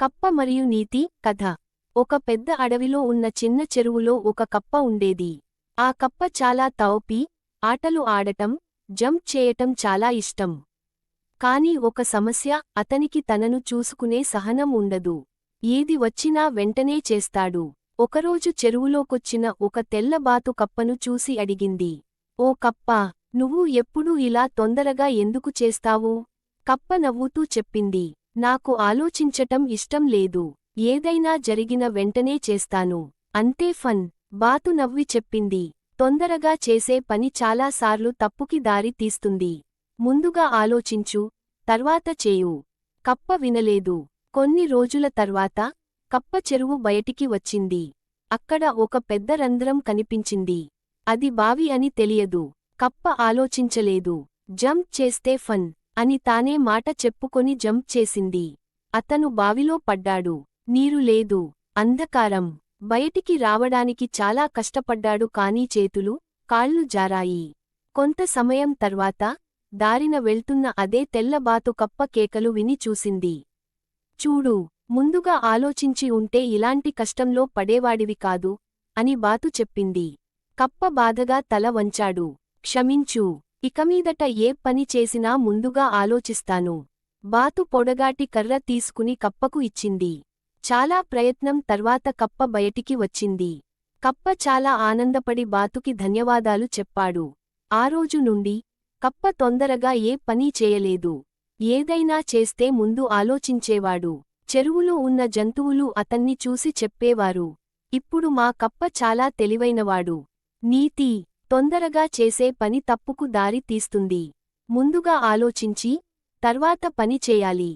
కప్ప మరియు నీతి కథ. ఒక పెద్ద అడవిలో ఉన్న చిన్న చెరువులో ఒక కప్ప ఉండేది. ఆ కప్ప చాలా తౌపి ఆటలు ఆడటం జంప్ చేయటం చాలా ఇష్టం. కాని ఒక సమస్య అతనికి తనను చూసుకునే సహనం ఉండదు. ఏది వచ్చినా వెంటనే చేస్తాడు. ఒకరోజు చెరువులోకొచ్చిన ఒక తెల్లబాతు కప్పను చూసి అడిగింది. ఓ కప్పా నువ్వు ఎప్పుడూ ఇలా తొందరగా ఎందుకు చేస్తావు? కప్ప నవ్వుతూ చెప్పింది. నాకు ఆలోచించటం ఇష్టం లేదు. ఏదైనా జరిగిన వెంటనే చేస్తాను. అంతే ఫన్. బాతు నవ్వి చెప్పింది. తొందరగా చేసే పని చాలాసార్లు తప్పుకి దారి తీస్తుంది. ముందుగా ఆలోచించు. తర్వాత చేయు. కప్ప వినలేదు. కొన్ని రోజుల తర్వాత కప్ప చెరువు బయటికి వచ్చింది. అక్కడ ఒక పెద్ద రంధ్రం కనిపించింది. అది బావి అని తెలియదు. కప్ప ఆలోచించలేదు. జంప్ చేస్తే ఫన్. అని తానే మాట చెప్పుకొని జంప్ చేసింది. అతను బావిలో పడ్డాడు. నీరు లేదు. అంధకారం. బయటికి రావడానికి చాలా కష్టపడ్డాడు కానీ చేతులు కాళ్ళు జారాయి. కొంత సమయం తర్వాత దారిన వెళ్తున్న అదే తెల్లబాతు కప్ప కేకలు విని చూసింది. చూడు ముందుగా ఆలోచించి ఉంటే ఇలాంటి కష్టంలో పడేవాడివి కాదు అని బాతు చెప్పింది. కప్ప బాధగా తల వంచాడు. క్షమించు. ఇకమీదట ఏ పని చేసినా ముందుగా ఆలోచిస్తాను. బాతు పొడగాటి కర్ర తీసుకుని కప్పకు ఇచ్చింది. చాలా ప్రయత్నం తర్వాత కప్ప బయటికి వచ్చింది. కప్ప చాలా ఆనందపడి బాతుకి ధన్యవాదాలు చెప్పాడు. ఆ రోజు నుండి కప్ప తొందరగా ఏ పనీ చేయలేదు. ఏదైనా చేస్తే ముందు ఆలోచించేవాడు. చెరువులో ఉన్న జంతువులు అతన్ని చూసి చెప్పేవారు. ఇప్పుడు మా కప్ప చాలా తెలివైనవాడు. నీతి తొందరగా చేసే పని తప్పుకు దారి తీస్తుంది. ముందుగా ఆలోచించి తర్వాత పని చేయాలి.